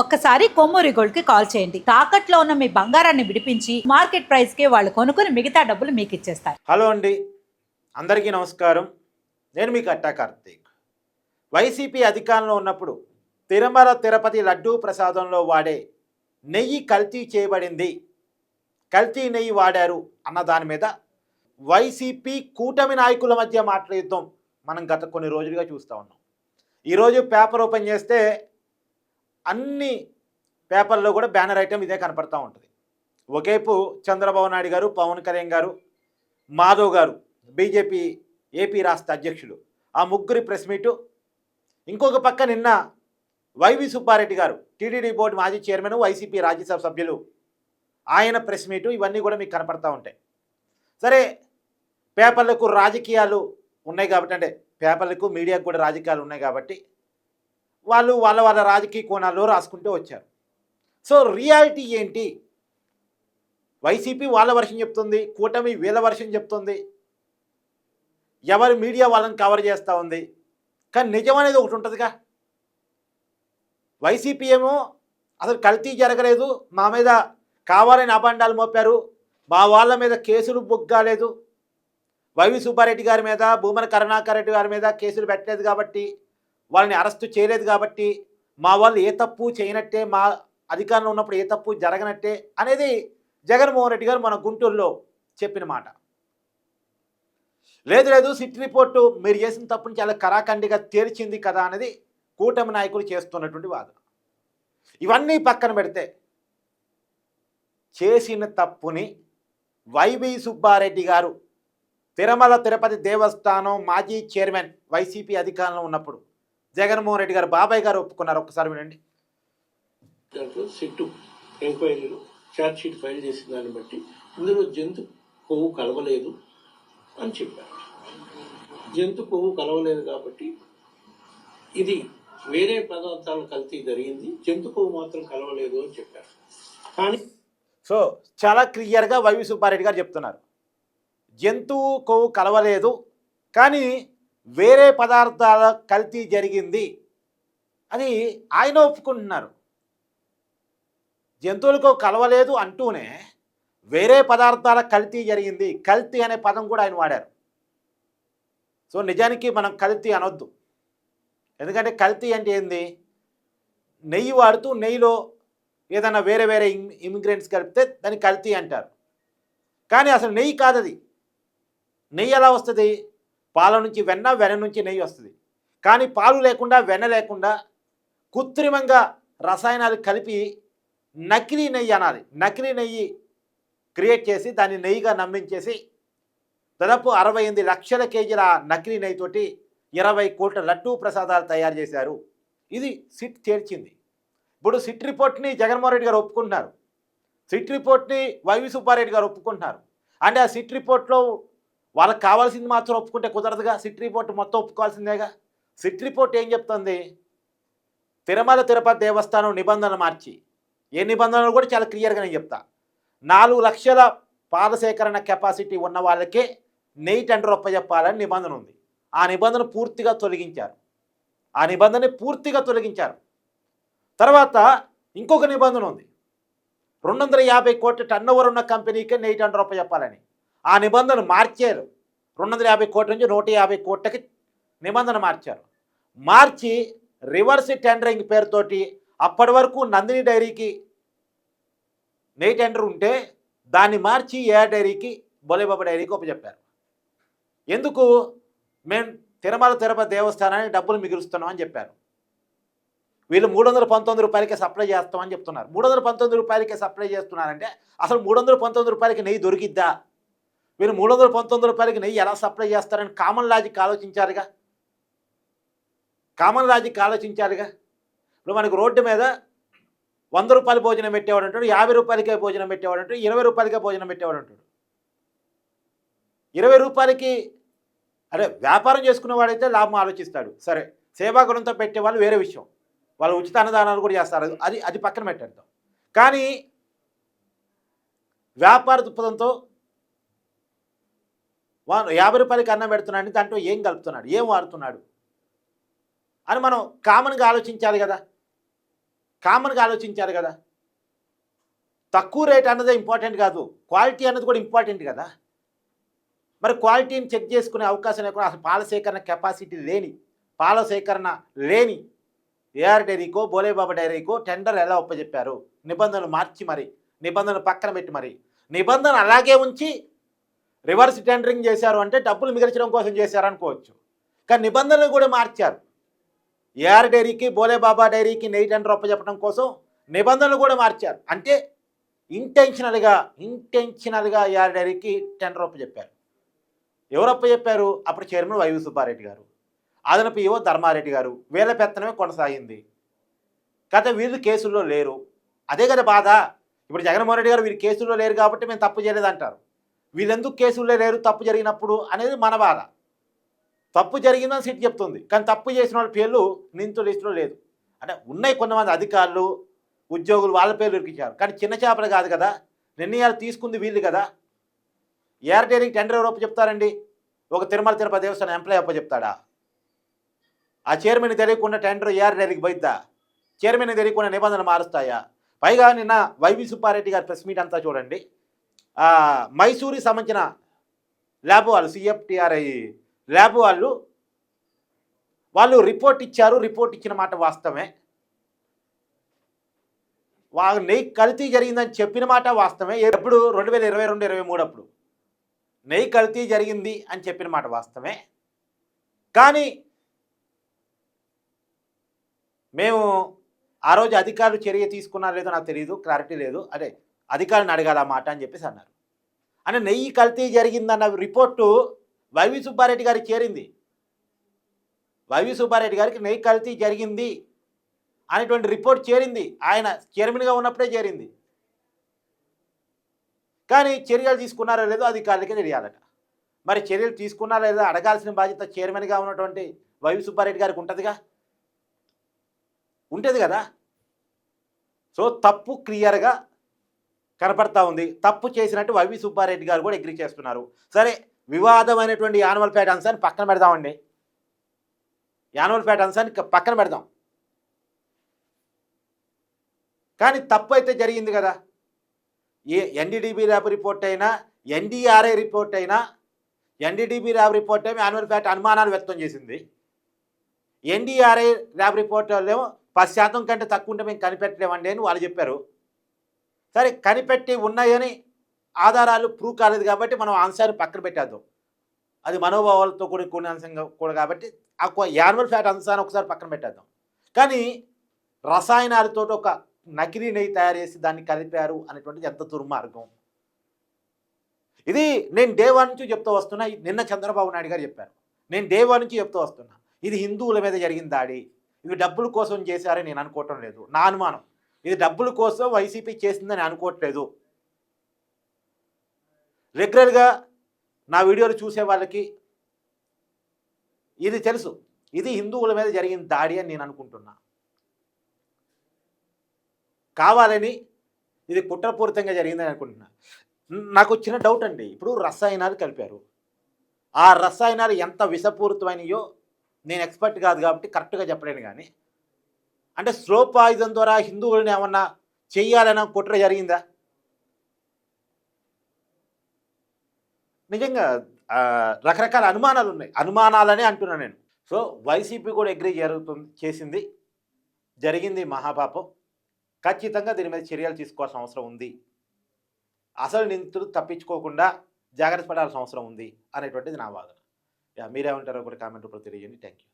ఒక్కసారి కొమ్మూరి గోల్డ్కి కాల్ చేయండి. తాకట్లో ఉన్న మీ బంగారాన్ని విడిపించి మార్కెట్ ప్రైస్కి వాళ్ళు కొనుక్కుని మిగతా డబ్బులు మీకు ఇచ్చేస్తారు. హలో అండి. అందరికీ నమస్కారం. నేను మీకు అట్టా కార్తీక్. వైసీపీ అధికారంలో ఉన్నప్పుడు తిరుమల తిరుపతి లడ్డూ ప్రసాదంలో వాడే నెయ్యి కల్తీ చేయబడింది. కల్తీ నెయ్యి వాడారు అన్న దాని మీద వైసీపీ కూటమి నాయకుల మధ్య మాట్లాడుతాం మనం గత కొన్ని రోజులుగా చూస్తూ ఉన్నాం. ఈరోజు పేపర్ ఓపెన్ చేస్తే అన్ని పేపర్లో కూడా బ్యానర్ ఐటెం ఇదే కనపడతా ఉంటుంది. ఒకేపు చంద్రబాబు నాయుడు గారు పవన్ కళ్యాణ్ గారు మాధవ్ గారు బీజేపీ ఏపీ రాష్ట్ర అధ్యక్షులు. ఆ ముగ్గురి ప్రెస్ మీటు. ఇంకొక పక్క నిన్న Y V Subba Reddy garu TTD board మాజీ చైర్మన్ వైసీపీ రాజ్యసభ సభ్యులు. ఆయన ప్రెస్ మీటు. ఇవన్నీ కూడా మీకు కనపడతా ఉంటాయి. సరే పేపర్లకు రాజకీయాలు ఉన్నాయి కాబట్టి అంటే పేపర్లకు మీడియాకు కూడా రాజకీయాలు ఉన్నాయి కాబట్టి వాళ్ళు వాళ్ళ వాళ్ళ రాజకీయ కోణాల్లో రాసుకుంటూ వచ్చారు. సో రియాలిటీ ఏంటి? వైసీపీ వాళ్ళ వర్షం చెప్తుంది కూటమి వీళ్ళ వర్షం చెప్తుంది. ఎవరి మీడియా వాళ్ళని కవర్ చేస్తూ ఉంది. కానీ నిజం అనేది ఒకటి ఉంటుందిగా. వైసీపీ ఏమో అసలు కల్తీ జరగలేదు. మా మీద కావాలని అబండాలు మోపారు. మా వాళ్ళ మీద కేసులు బుక్ కాలేదు వైవి సుబ్బారెడ్డి గారి మీద భూమన కరుణాకర్ రెడ్డి గారి మీద కేసులు పెట్టలేదు కాబట్టి వాళ్ళని అరెస్టు చేయలేదు కాబట్టి మా వాళ్ళు ఏ తప్పు చేయనట్టే మా అధికారంలో ఉన్నప్పుడు ఏ తప్పు జరగనట్టే అనేది జగన్మోహన్ రెడ్డి గారు మన గుంటూరులో చెప్పిన మాట. లేదు లేదు సిట్ రిపోర్టు మీరు చేసిన తప్పుని చాలా కరాఖండిగా తేల్చింది కదా అనేది కూటమి నాయకులు చేస్తున్నటువంటి వాదన. ఇవన్నీ పక్కన పెడితే చేసిన తప్పుని వైవి సుబ్బారెడ్డి గారు తిరుమల తిరుపతి దేవస్థానం మాజీ చైర్మన్ వైసీపీ అధికారంలో ఉన్నప్పుడు జగన్మోహన్ రెడ్డి గారు బాబాయ్ గారు ఒప్పుకున్నారు. ఒక్కసారి వినండి. దాంట్లో సిట్టు ఎంక్వైరీలో ఛార్జ్ షీట్ ఫైల్ చేసిన దాన్ని బట్టి ఇందులో జంతు కొవ్వు కలవలేదు అని చెప్పారు. జంతు కొవ్వు కలవలేదు కాబట్టి ఇది వేరే పదార్థాల కల్తీ జరిగింది జంతు కొవ్వు మాత్రం కలవలేదు అని చెప్పారు. కానీ సో చాలా క్లియర్గా వైవి సుబ్బారెడ్డి గారు చెప్తున్నారు. జంతువు కొవ్వు కలవలేదు కానీ వేరే పదార్థాల కల్తీ జరిగింది. అని ఆయన ఒప్పుకుంటున్నారు. జంతువులకు కలవలేదు అంటూనే వేరే పదార్థాల కల్తీ జరిగింది. కల్తీ అనే పదం కూడా ఆయన వాడారు. సో నిజానికి మనం కల్తీ అనొద్దు. ఎందుకంటే కల్తీ అంటే ఏంది? నెయ్యి వాడుతూ నెయ్యిలో ఏదైనా వేరే వేరే ఇమిగ్రెంట్స్ కలిపితే దాన్ని కల్తీ అంటారు. కానీ అసలు నెయ్యి కాదది. నెయ్యి ఎలా వస్తుంది? పాల నుంచి వెన్న వెన్న నుంచి నెయ్యి వస్తుంది. కానీ పాలు లేకుండా వెన్న లేకుండా కృత్రిమంగా రసాయనాలు కలిపి నకిలీ నెయ్యి అనాలి. నకిలీ నెయ్యి క్రియేట్ చేసి దాన్ని నెయ్యిగా నమ్మించేసి దాదాపు అరవై ఎనిమిది లక్షల కేజీల నకిలీ నెయ్యితోటి ఇరవై కోట్ల లడ్డూ ప్రసాదాలు తయారు చేశారు. ఇది సిట్ చేర్చింది ఇప్పుడు సిట్ రిపోర్ట్ని జగన్మోహన్ రెడ్డి గారు ఒప్పుకుంటున్నారు. సిట్ రిపోర్ట్ని వైవి సుబ్బారెడ్డి గారు ఒప్పుకుంటున్నారు. అంటే ఆ సిట్ రిపోర్ట్లో వాళ్ళకి కావాల్సింది మాత్రం ఒప్పుకుంటే కుదరదుగా. సిట్ రిపోర్ట్ మొత్తం ఒప్పుకోవాల్సిందేగా. సిట్ రిపోర్ట్ ఏం చెప్తుంది? తిరుమల తిరుపతి దేవస్థానం నిబంధనలు మార్చి. ఏ నిబంధనలు కూడా చాలా క్లియర్గా నేను చెప్తా. నాలుగు లక్షల పాదసేకరణ కెపాసిటీ ఉన్న వాళ్ళకే నెయ్యి టెండర్ ఒప్పజెప్పాలని నిబంధన ఉంది. ఆ నిబంధన పూర్తిగా తొలగించారు. ఆ నిబంధనని పూర్తిగా తొలగించారు. తర్వాత ఇంకొక నిబంధన ఉంది. రెండు వందల యాభై కోట్ల టర్న్ ఓవర్ ఉన్న కంపెనీకే నెయ్యి టెండర్ ఒప్పజెప్పాలని ఆ నిబంధన మార్చారు. రెండు వందల యాభై కోట్ల నుంచి నూట యాభై కోట్లకి నిబంధన మార్చారు. మార్చి రివర్స్ టెండరింగ్ పేరుతోటి అప్పటి వరకు నందిని డైరీకి నెయ్యి టెండర్ ఉంటే దాన్ని మార్చి ఏ డైరీకి బొలేబాబా డైరీకి ఒప్పచెప్పారు ఎందుకు? మేము తిరుమల తిరుపతి దేవస్థానానికి డబ్బులు మిగులుస్తున్నాం అని చెప్పారు. వీళ్ళు మూడు వందల పంతొమ్మిది రూపాయలకే సప్లై చేస్తామని చెప్తున్నారు. మూడు వందల పంతొమ్మిది రూపాయలకే సప్లై చేస్తున్నారంటే అసలు మూడు వందల పంతొమ్మిది రూపాయలకి నెయ్యి దొరికిద్దా? మీరు మూడు వందల పంతొమ్మిది రూపాయలకి నెయ్యి ఎలా సప్లై చేస్తారని కామన్ లాజిక్ ఆలోచించారుగా? కామన్ లాజిక్ ఆలోచించారుగా? ఇప్పుడు మనకు రోడ్డు మీద వంద రూపాయలు భోజనం పెట్టేవాడు అంటాడు యాభై రూపాయలకే భోజనం పెట్టేవాడు అంటాడు ఇరవై రూపాయలకే భోజనం పెట్టేవాడు అంటాడు. ఇరవై రూపాయలకి అదే వ్యాపారం చేసుకునేవాడైతే లాభం ఆలోచిస్తాడు. సరే సేవా గుణంతో పెట్టేవాళ్ళు వేరే విషయం. వాళ్ళు ఉచిత అన్నదానాలు కూడా చేస్తారు. అది అది పక్కన పెట్టేద్దాం. కానీ వ్యాపార దృక్పథంతో యాభై రూపాయలకి అన్నం పెడుతున్నాడు దాంట్లో ఏం కలుపుతున్నాడు ఏం వాడుతున్నాడు? అని మనం కామన్గా ఆలోచించాలి కదా. కామన్గా ఆలోచించాలి కదా. తక్కువ రేట్ అన్నదే ఇంపార్టెంట్ కాదు. క్వాలిటీ అన్నది కూడా ఇంపార్టెంట్ కదా. మరి క్వాలిటీని చెక్ చేసుకునే అవకాశం లేకుండా అసలు పాల సేకరణ కెపాసిటీ లేని పాల సేకరణ లేని ఏఆర్ డైరీకో బోలేబాబా డైరీకో టెండర్ ఎలా ఒప్పచెప్పారు నిబంధనలు మార్చి మరి నిబంధనలు పక్కన పెట్టి మరి నిబంధన అలాగే ఉంచి రివర్స్ టెండరింగ్ చేశారు అంటే డబ్బులు మిగిల్చడం కోసం చేశారు అనుకోవచ్చు కానీ నిబంధనలు కూడా మార్చారు. ఏఆర్ డైరీకి బోలేబాబా డైరీకి నెయ్యి టెండర్ ఒప్పచెప్పడం కోసం నిబంధనలు కూడా మార్చారు. అంటే ఇంటెన్షనల్గా ఇంటెన్షనల్గా ఏఆర్ డైరీకి టెండర్ ఒప్పచెప్పారు ఎవరు అప్పచెప్పారు అప్పుడు చైర్మన్ వైవి సుబ్బారెడ్డి గారు. అదనపు ఈవో ధర్మారెడ్డి గారు. వీళ్ళ పెత్తనమే కొనసాగింది. గత వీళ్ళు కేసుల్లో లేరు. అదే కదా బాధ. ఇప్పుడు జగన్మోహన్ రెడ్డి గారు వీరు కేసుల్లో లేరు కాబట్టి మేము తప్పు చేయలేదంటారు. వీళ్ళెందుకు కేసుల్లో లేరు? తప్పు జరిగినప్పుడు అనేది మన బాధ. తప్పు జరిగిందని సిట్ చెప్తుంది. కానీ తప్పు చేసిన వాళ్ళ పేర్లు నిందితుల లిస్టులో లేదు. అంటే ఉన్నాయి కొంతమంది అధికారులు ఉద్యోగులు వాళ్ళ పేర్లు ఇరికించారు. కానీ చిన్న చేపలు కాదు కదా. నిర్ణయాలు తీసుకుంది వీళ్ళు కదా. ఎయిర్టెల్కి టెండర్ ఎవరు చెప్తారండి ఒక తిరుమల తిరుపతి దేవస్థానం ఎంప్లాయ్ అప్ప చెప్తాడా ఆ చైర్మన్ తెలియకుండా టెండర్ ఎయిర్టెల్కి పోయిద్దా? చైర్మన్ తెలియకుండా నిబంధనలు మారుస్తాయా? పైగా నిన్న వైవి సుబ్బారెడ్డి గారి ప్రెస్ మీట్ అంతా చూడండి. మైసూరి మైసూరుకి సంబంధించిన ల్యాబ్ వాళ్ళు సిఎఫ్టిఆర్ఐ ల్యాబ్ వాళ్ళు వాళ్ళు రిపోర్ట్ ఇచ్చారు రిపోర్ట్ ఇచ్చిన మాట వాస్తవమే. వాళ్ళు నెయ్యి కల్తీ జరిగిందని చెప్పిన మాట వాస్తవమే. ఎప్పుడు? రెండు వేల ఇరవై రెండు ఇరవై మూడు అప్పుడు. నెయ్యి కల్తీ జరిగింది అని చెప్పిన మాట వాస్తవమే. కానీ మేము ఆ రోజు అధికారులు చర్య తీసుకున్నారో లేదో నాకు తెలియదు క్లారిటీ లేదు. అదే అధికారులను అడగాలి ఆ మాట అని చెప్పేసి అన్నారు. అంటే నెయ్యి కల్తీ జరిగిందన్న రిపోర్టు వైవి సుబ్బారెడ్డి గారికి చేరింది. వైవి సుబ్బారెడ్డి గారికి నెయ్యి కల్తీ జరిగింది అనేటువంటి రిపోర్ట్ చేరింది. ఆయన చైర్మన్గా ఉన్నప్పుడే చేరింది. కానీ చర్యలు తీసుకున్నారో లేదో అధికారులకే తెలియాలట. మరి చర్యలు తీసుకున్నారో లేదో అడగాల్సిన బాధ్యత చైర్మన్గా ఉన్నటువంటి వైవి సుబ్బారెడ్డి గారికి ఉంటుందిగా? ఉంటుంది కదా? సో తప్పు క్లియర్గా కనపడతా ఉంది. తప్పు చేసినట్టు వైవి సుబ్బారెడ్డి గారు కూడా ఎగ్రీ చేస్తున్నారు. సరే వివాదమైనటువంటి యానువల్ పేట అంశాన్ని పక్కన పెడదామండి. యానువల్ ఫ్యాట్ అంశాన్ని క- పక్కన పెడదాం. కానీ తప్పు అయితే జరిగింది కదా. ఏ ఎన్డీడీబీ ల్యాబ్ రిపోర్ట్ అయినా ఎన్డీఆర్ఐ రిపోర్ట్ అయినా ఎన్డీడీబీ ల్యాబ్ రిపోర్ట్ ఏమో యాన్యువల్ ఫ్యాట్ అనుమానాలు వ్యక్తం చేసింది. ఎన్డీఆర్ఐ ల్యాబ్ రిపోర్ట్ వాళ్ళేమో పది శాతం కంటే తక్కువ ఉంటే మేము కనిపెట్టలేమండి అని వాళ్ళు చెప్పారు. సరే కనిపెట్టి ఉన్నాయని ఆధారాలు ప్రూవ్ కాలేదు కాబట్టి మనం ఆన్సర్ పక్కన పెట్టేద్దాం. అది మనోభావాలతో కూడి కూడిన అంశంగా కూడా కాబట్టి ఆ యానిమల్ ఫ్యాట్ అంశాన్ని ఒకసారి పక్కన పెట్టేద్దాం. కానీ రసాయనాలతో ఒక నకిలీ నెయ్యి తయారు చేసి దాన్ని కలిపారు అనేటువంటిది ఎంత దుర్మార్గం. ఇది నేను దేవా నుంచి చెప్తూ వస్తున్నా నిన్న చంద్రబాబు నాయుడు గారు చెప్పారు. నేను దేవా నుంచి చెప్తూ వస్తున్నా ఇది హిందువుల మీద జరిగిన దాడి. ఇవి డబ్బుల కోసం చేశారని నేను అనుకోవటం లేదు. నా అనుమానం. ఇది డబ్బుల కోసం వైసీపీ చేసిందని అనుకోవట్లేదు. రెగ్యులర్గా నా వీడియోలు చూసే వాళ్ళకి ఇది తెలుసు. ఇది హిందువుల మీద జరిగిన దాడి అని నేను అనుకుంటున్నా. కావాలని ఇది కుట్రపూరితంగా జరిగిందని అనుకుంటున్నా. నాకు వచ్చిన డౌట్ అండి. ఇప్పుడు రసాయనాలు కలిపారు. ఆ రసాయనాలు ఎంత విషపూరితమైనయో నేను ఎక్స్పర్ట్ కాదు కాబట్టి కరెక్ట్గా చెప్పలేను కానీ అంటే స్లో పాయిజన్ ద్వారా హిందువులను ఏమన్నా చెయ్యాలన్న కుట్ర జరిగిందా? నిజంగా రకరకాల అనుమానాలు ఉన్నాయి. అనుమానాలనే అంటున్నాను నేను. సో వైసీపీ కూడా అగ్రీ జరుగుతుంది చేసింది. జరిగింది మహాపాపం. ఖచ్చితంగా దీని మీద చర్యలు తీసుకోవాల్సిన అవసరం ఉంది. అసలు నిందితుడు తప్పించుకోకుండా జాగ్రత్త పడాల్సిన అవసరం ఉంది అనేటువంటిది నా వాదన. యా మీరేమంటారో కూడా కామెంట్ రూపంలో తెలియజేయండి. Thank you